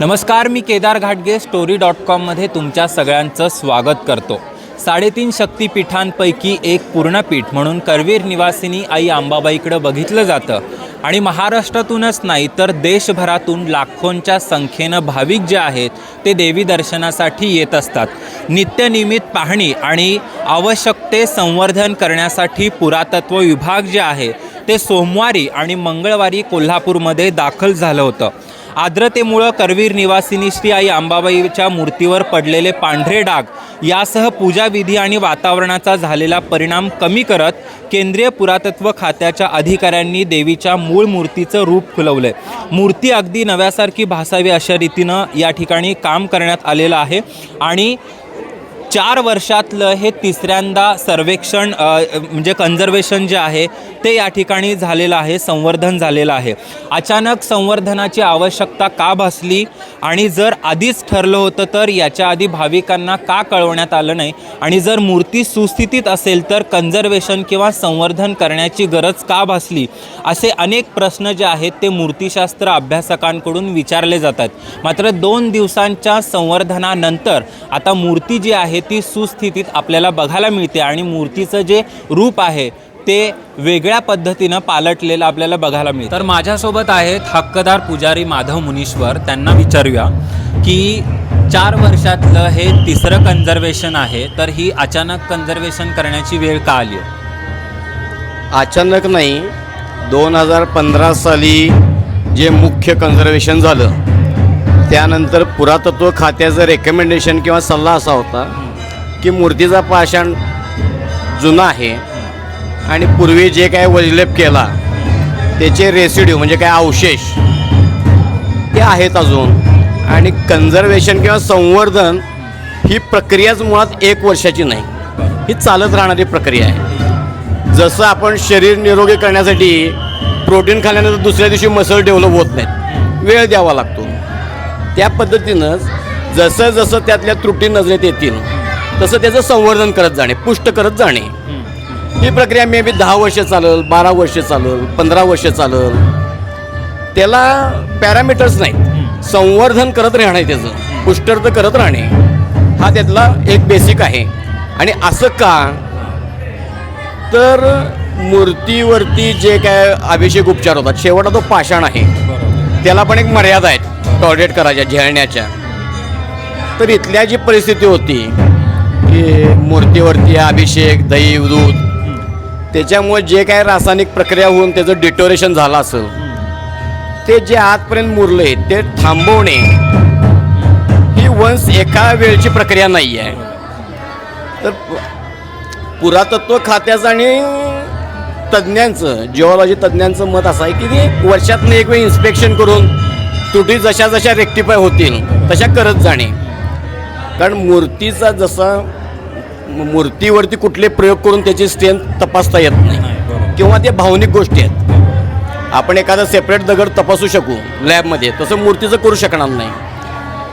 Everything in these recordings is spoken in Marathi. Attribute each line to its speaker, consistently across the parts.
Speaker 1: नमस्कार मी केदार घाटगे स्टोरी डॉट कॉममध्ये तुमच्या सगळ्यांचं स्वागत करतो. साडेतीन शक्तीपीठांपैकी एक पूर्णपीठ म्हणून करवीर निवासिनी आई आंबाबाईकडं बघितलं जातं. आणि महाराष्ट्रातूनच नाही तर देशभरातून लाखोंच्या संख्येनं भाविक जे आहेत ते देवी दर्शनासाठी येत असतात. नित्यनियमित पाहणी आणि आवश्यक ते संवर्धन करण्यासाठी पुरातत्व विभाग जे आहे ते सोमवारी आणि मंगळवारी कोल्हापूरमध्ये दाखल झालं होतं. आर्द्रतेमुळं करवीर निवासिनी श्री आई अंबाबाईच्या मूर्तीवर पडलेले पांढरे डाग यासह पूजाविधी आणि वातावरणाचा झालेला परिणाम कमी करत केंद्रीय पुरातत्व खात्याच्या अधिकाऱ्यांनी देवीच्या मूळ मूर्तीचं रूप खुलवलं आहे मूर्ती अगदी नव्यासारखी भासावी अशा रीतीनं या ठिकाणी काम करण्यात आलेलं आहे. आणि चार वर्षातलं हे तिसऱ्यांदा सर्वेक्षण म्हणजे कन्झर्वेशन जे आहे ते या ठिकाणी झालेलं आहे संवर्धन झालेलं आहे. अचानक संवर्धनाची आवश्यकता का भासली? आणि जर आधीच ठरलं होतं तर याच्या आधी भाविकांना का कळवण्यात आलं नाही? आणि जर मूर्ती सुस्थितीत असेल तर कन्झर्वेशन किंवा संवर्धन करण्याची गरज का भासली? असे अनेक प्रश्न जे आहेत ते मूर्तिशास्त्र अभ्यासकांकडून विचारले जातात. मात्र दोन दिवसांच्या संवर्धनानंतर आता मूर्ती जी आहे ती सुस्थितीत आपल्याला बघायला मिळते आणि मूर्तीचं जे रूप आहे ते वेगळ्या पद्धतीनं पालटलेलं आपल्याला बघायला मिळतं. तर माझ्यासोबत आहेत हक्कदार पुजारी माधव मुनीश्वर. त्यांना विचारूया की चार वर्षातलं हे तिसरं कन्झर्वेशन आहे तर ही अचानक कन्झर्वेशन करण्याची वेळ का आली? आहे
Speaker 2: अचानक नाही. दोन हजार पंधरा साली जे मुख्य कन्झर्वेशन झालं त्यानंतर पुरातत्व खात्याचं रेकमेंडेशन किंवा सल्ला असा होता की मूर्तीचा पाषाण जुना आहे आणि पूर्वी जे काय वजलेप केला त्याचे रेसिड्यू म्हणजे काय अवशेष ते आहेत अजून. आणि कन्झर्वेशन किंवा संवर्धन ही प्रक्रियाच मुळात एक वर्षाची नाही. ही चालत राहणारी प्रक्रिया आहे. जसं आपण शरीर निरोगी करण्यासाठी प्रोटीन खाल्ल्यानंतर दुसऱ्या दिवशी मसल डेव्हलप होत नाहीत. वेळ द्यावा लागतो. त्या पद्धतीनंच जसं जसं त्यातल्या त्रुटी नजरेत येतील तसं त्याचं संवर्धन करत जाणे पुष्ट करत जाणे. ही प्रक्रिया मे बी दहा वर्ष चालेल बारा वर्ष चालेल पंधरा वर्ष चालेल. त्याला पॅरामीटर्स नाहीत. संवर्धन करत राहणे त्याचं. पुष्टर्थ करत राहणे. हा त्यातला एक बेसिक आहे. आणि असं का? तर मूर्तीवरती जे काय अभिषेक उपचार होतात शेवटा तो पाषाण आहे. त्याला पण एक मर्यादा आहेत टॉयलेट करायच्या झेळण्याच्या. तर इथल्या जी परिस्थिती होती की मूर्तीवरती अभिषेक दही दूध त्याच्यामुळे जे काय रासायनिक प्रक्रिया होऊन त्याचं डिटोरेशन झालं असेल ते जे आजपर्यंत मुरले ते थांबवणे ही वन्स एका वेळची प्रक्रिया नाही आहे तर पुरातत्व खात्याचं आणि तज्ज्ञांचं जिओलॉजी तज्ज्ञांचं मत असं आहे की ते वर्षातनं एक वेळ इन्स्पेक्शन करून त्रुटी जशा जशा रेक्टिफाय होतील तशा करत जाणे. कारण मूर्तीचा जसा मूर्तीवरती कुठले प्रयोग करून त्याची स्ट्रेंथ तपासता येत नाही. किंवा ते भावनिक गोष्टी आहेत. आपण एखादा सेपरेट दगड तपासू शकू लॅबमध्ये तसं मूर्तीचं करू शकणार नाही.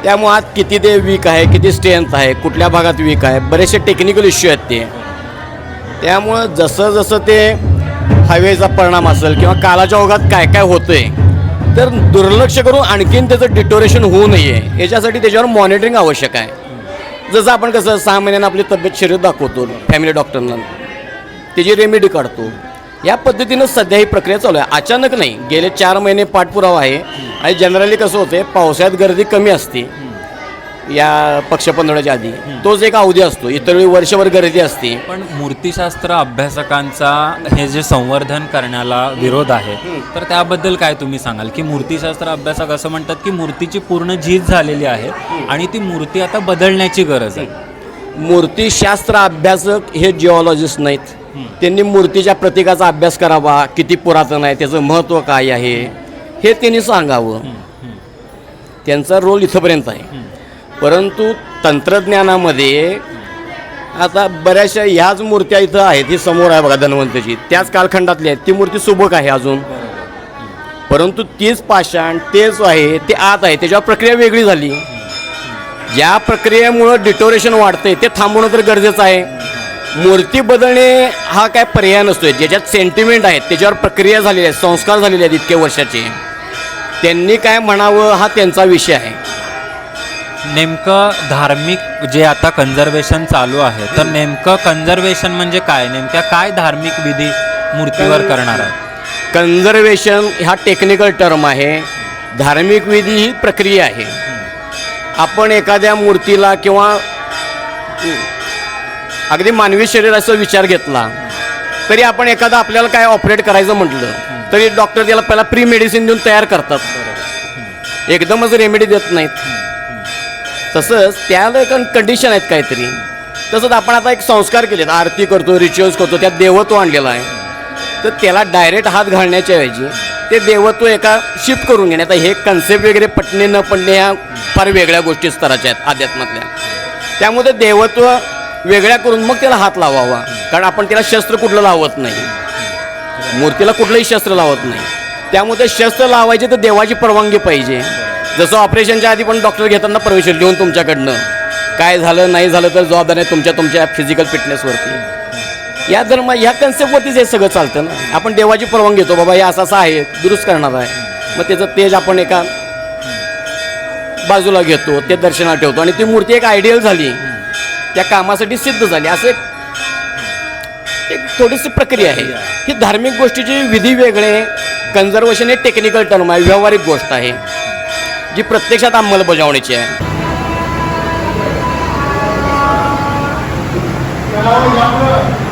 Speaker 2: त्यामुळे आज किती ते वीक आहे किती स्ट्रेंथ आहे कुठल्या भागात वीक आहे बरेचसे टेक्निकल इश्यू आहेत ते. त्यामुळं जसं जसं ते हवेचा परिणाम असेल किंवा कालाच्या ओघात काय काय होतंय तर दुर्लक्ष करून आणखीन त्याचं डिटोरेशन होऊ नये याच्यासाठी त्याच्यावर मॉनिटरिंग आवश्यक आहे. जसं आपण कसं सहा महिन्यानं आपली तब्येत शरीर दाखवतो फॅमिली डॉक्टरना त्याची रेमेडी काढतो. या पद्धतीनं सध्या ही प्रक्रिया चालू आहे. अचानक नाही गेले चार महिने पाठपुरावा आहे. आणि जनरली कसं होते पावसाळ्यात गर्दी कमी असते. या पक्षपंधराच्या आधी. तोच एक अवधी असतो इतर वेळी वर्षभर गर्दी असते.
Speaker 1: पण मूर्तिशास्त्र अभ्यासकांचा हे जे संवर्धन करण्याला विरोध आहे तर त्याबद्दल काय तुम्ही सांगाल? की मूर्तिशास्त्र अभ्यासक असं म्हणतात की मूर्तीची पूर्ण झीज झालेली आहे आणि ती मूर्ती आता बदलण्याची गरज आहे.
Speaker 2: मूर्तिशास्त्र अभ्यासक हे जिओलॉजिस्ट नाहीत. त्यांनी मूर्तीच्या प्रतीकाचा अभ्यास करावा किती पुरातन आहे त्याचं महत्त्व काय आहे हे त्यांनी सांगावं. त्यांचा रोल इथंपर्यंत आहे. परंतु तंत्रज्ञानामध्ये आता बऱ्याचशा ह्याच मूर्त्या इथं आहेत ही समोर आहे बघा धन्वंतची त्याच कालखंडातली आहेत. ती मूर्ती सुबक आहे अजून. परंतु तीच पाषाण तेच आहे ते आत आहे. त्याच्यावर प्रक्रिया वेगळी झाली. ज्या प्रक्रियेमुळं डिटोरेशन वाढतंय ते थांबवणं तर गरजेचं आहे. मूर्ती बदलणे हा काय पर्याय नसतोय. ज्याच्यात सेंटिमेंट आहेत त्याच्यावर प्रक्रिया झालेली आहे संस्कार झालेले आहेत इतक्या वर्षाचे. त्यांनी काय म्हणावं हा त्यांचा विषय आहे.
Speaker 1: नेमकं धार्मिक जे आता कन्झर्वेशन चालू आहे तर नेमकं कन्झर्वेशन म्हणजे काय? नेमक्या काय धार्मिक विधी मूर्तीवर करणार आहे?
Speaker 2: कन्झर्वेशन हा टेक्निकल टर्म आहे. धार्मिक विधी ही प्रक्रिया आहे. आपण एखाद्या मूर्तीला किंवा अगदी मानवी शरीराचा विचार घेतला तरी आपण एखादा आपल्याला काय ऑपरेट करायचं म्हटलं तरी डॉक्टर त्याला पहिला प्री मेडिसिन देऊन तयार करतात. एकदमच रेमेडी देत नाहीत. तसंच त्याला पण कंडिशन आहेत काहीतरी. तसंच आपण आता एक संस्कार केलेत. आरती करतो रिच्युअल्स करतो त्यात देवत्व आणलेलं आहे. तर त्याला डायरेक्ट हात घालण्याच्या ऐवजी ते देवत्व एका शिफ्ट करून घेणे आता हे कन्सेप्ट वगैरे पटणे न पडणे ह्या फार वेगळ्या गोष्टी स्तराच्या आहेत अध्यात्मातल्या त्यामुळे देवत्व वेगळ्या करून मग त्याला हात लावावा. कारण आपण त्याला शस्त्र कुठलं लावत नाही. मूर्तीला कुठलंही शस्त्र लावत नाही. त्यामुळे शस्त्र लावायचे तर देवाची परवानगी पाहिजे. जसं ऑपरेशनच्या आधी पण डॉक्टर घेताना परमिशन घेऊन तुमच्याकडनं. काय झालं नाही झालं तर जबाबदारी तुमच्या तुमच्या फिजिकल फिटनेसवरती या धर्म ह्या कन्सेप्टवरतीच हे सगळं चालतं ना. आपण देवाची परवानगी घेतो बाबा हे असं असं आहे दुरुस्त करणार आहे. मग त्याचं तेज आपण एका बाजूला घेतो ते दर्शनात ठेवतो. आणि ती मूर्ती एक आयडियल झाली. त्या कामासाठी सिद्ध झाली. असं एक एक थोडीशी प्रक्रिया आहे. ही धार्मिक गोष्टीची विधी वेगळे कन्झर्वेशन हे टेक्निकल टर्म आहे व्यावहारिक गोष्ट आहे. जी प्रत्यक्षात अंमलबजावणीची आहे
Speaker 3: Yeah.